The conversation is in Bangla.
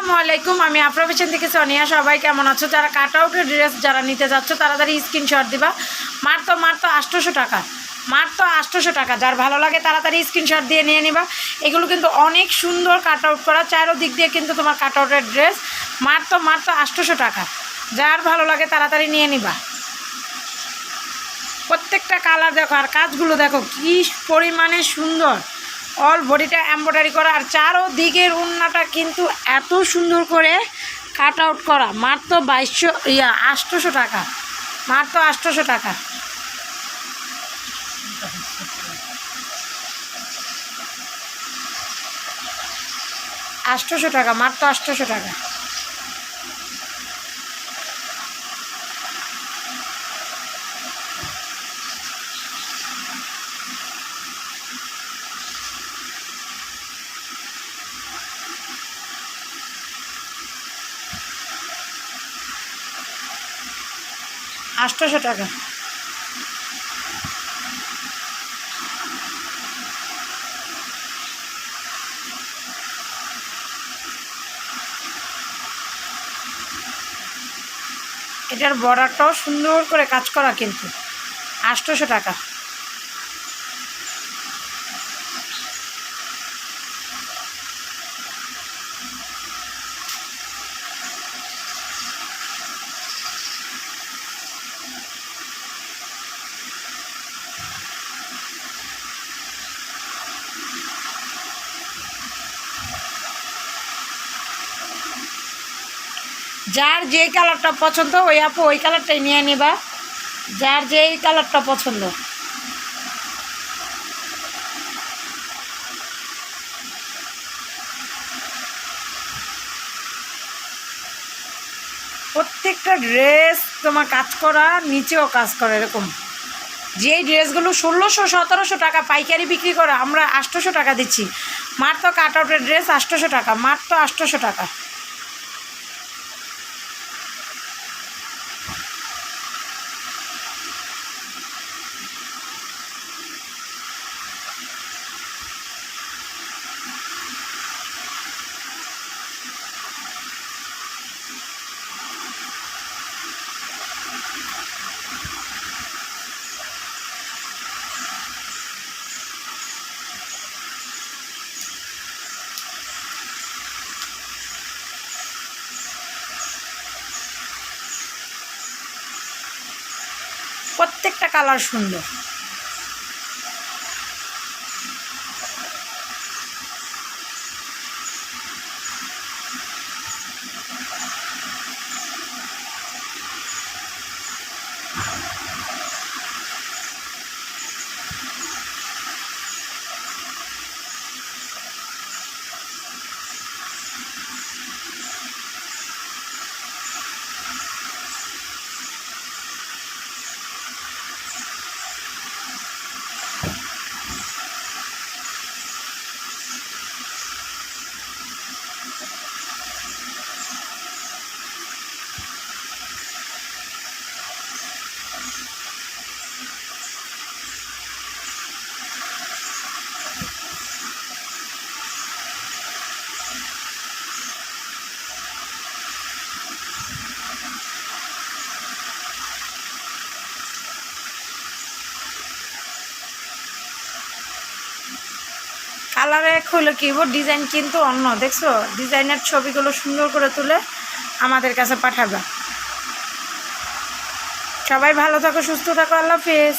আসসালামু আলাইকুম, আমি পেছন থেকে সোনিয়া। সবাই কেমন আছো? যারা কাট আউটের ড্রেস যারা নিতে যাচ্ছ, তাড়াতাড়ি স্ক্রিনশট দিবা। মার তো মার তো আটশোশো টাকা। মার তো আটশোশো টাকা। যার ভালো লাগে তাড়াতাড়ি স্ক্রিনশট দিয়ে নিয়ে নিবা। এগুলো কিন্তু অনেক সুন্দর কাট আউট করা। চারোদিক দিয়ে কিন্তু তোমার কাট আউটের ড্রেস মার তো মার তো আটশোশো টাকা। যার ভালো লাগে তাড়াতাড়ি নিয়ে নিবা। প্রত্যেকটা কালার দেখো আর কাজগুলো দেখো, কি পরিমাণে সুন্দর। অল বডিটা এম্ব্রয়ডারি করা আর চারো দিকের উন্নাটা কিন্তু এত সুন্দর করে কাট আউট করা। মাত্র বাইশশো, ইয়া, আটশোশো টাকা। মাত্র আটশোশো টাকা। আটশোশো টাকা, মাত্র আটশোশো টাকা। আটশোশো টাকা। এটার বর্ডারটাও সুন্দর করে কাজ করা কিন্তু। আটশোশো টাকা। যার যে কালারটা পছন্দ, ওই আপু ওই কালারটাই নিয়ে নিবা। যার যেই কালারটা পছন্দ। প্রত্যেকটা ড্রেস তোমার কাজ করা, নিচেও কাজ করা এরকম। যেই ড্রেসগুলো ষোলোশো, সতেরোশো টাকা পাইকারি বিক্রি করা, আমরা আটশোশো টাকা দিচ্ছি। মাত্র কাট আউটের ড্রেস আটশোশো টাকা মাত্র আটশোশো টাকা। প্রত্যেকটা কালার সুন্দর। কালারে খুলে কি? ডিজাইন কিন্তু অন্য, দেখছ? ডিজাইনের ছবিগুলো সুন্দর করে তুলে আমাদের কাছে পাঠাবে। সবাই ভালো থাকো, সুস্থ থাকো, আল্লাহ হাফিজ।